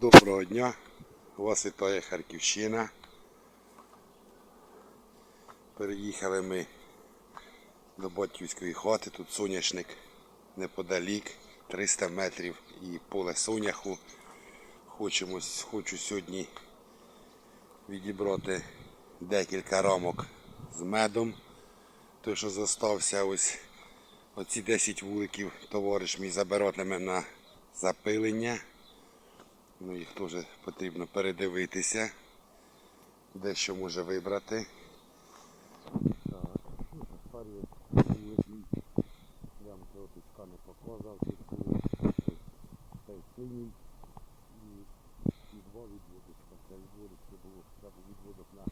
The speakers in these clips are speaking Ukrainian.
Доброго дня! Вас вітає Харківщина. Переїхали ми до батьківської хати. Тут соняшник неподалік, 300 метрів і поле соняху. Хочемо, хочу сьогодні відібрати декілька рамок з медом. Той, що зостався ось оці 10 вуликів, товариш мій забиратиме на запилення. Ну, їх теж потрібно передивитися, де що може вибрати. Так, ну. Прям не показав, цей синій і, два відводочка. Це відводочка було, це був відводок на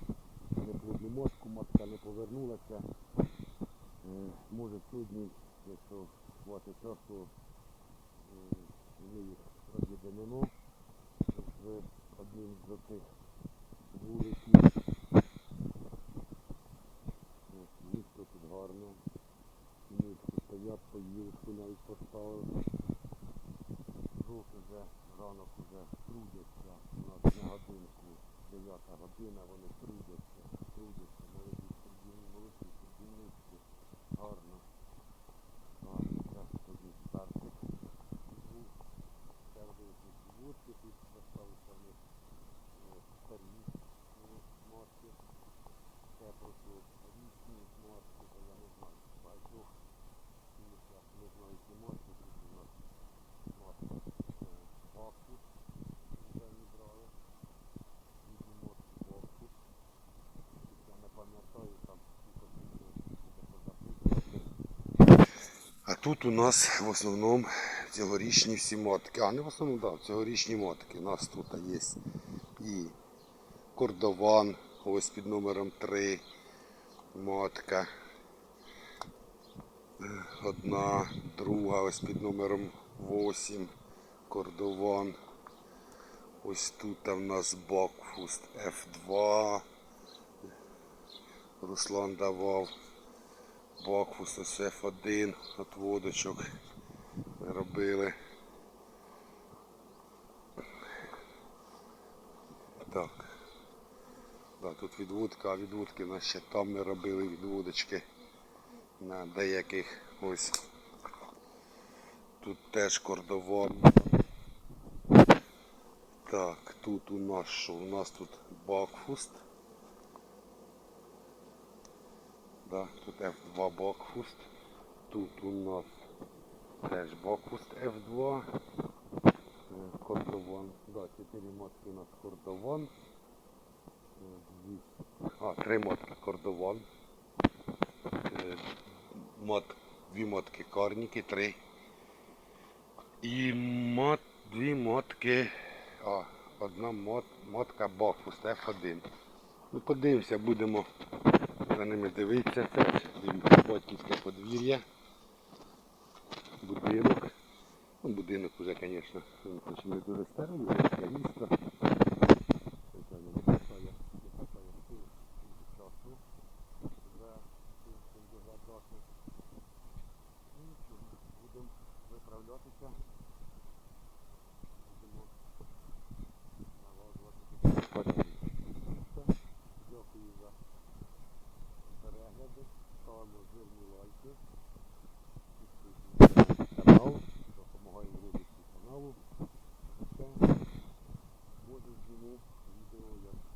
неплодну мозку, матка не повернулася. Е, Може сьогодні, якщо хватить часу, е, ми їх роз'єднемо з одним до тих вуликів. Місто тут гарно. Місто стоять, поїлку навіть поставили. Жовт вже ранок вже трудяться. У нас на годинку, 9 година, вони тут у нас в основному цьогорічні всі мотки. А, не в основному, так, да, цьогорічні мотки. У нас тут є і кордован, ось під номером 3 мотка. Одна, друга, ось під номером 8 кордован. Ось тут в нас Бакфуст F2. Руслан давав. Бакфуст ось F1 от водочок ми робили. Так. Да, тут відводка, а відводки нас ще там ми робили відводочки на деяких ось. Тут теж кордован. Так, тут у нас що? У нас тут Бакфуст. Да, тут F2 Бакфуст. Тут у нас теж Бакфуст F2. Е, Кордован. Да, 4 мотки у нас кордован. А, три мотки кордован. Е, Мот, дві мотки карніки, три. І мот, дві мотки. А, одна мот, мотка Бакфуст F1. Ну, подивимося, будемо за ними дивитися. Теж батьківське подвір'я. Будинок. Ну, будинок вже, звісно, не дуже старий, таке місто. Звичайно, не Ставимо жирні лайки. Підписуємося на канал. Допомагаємо розвитку каналу. Все. Може зніму відео, як відбираю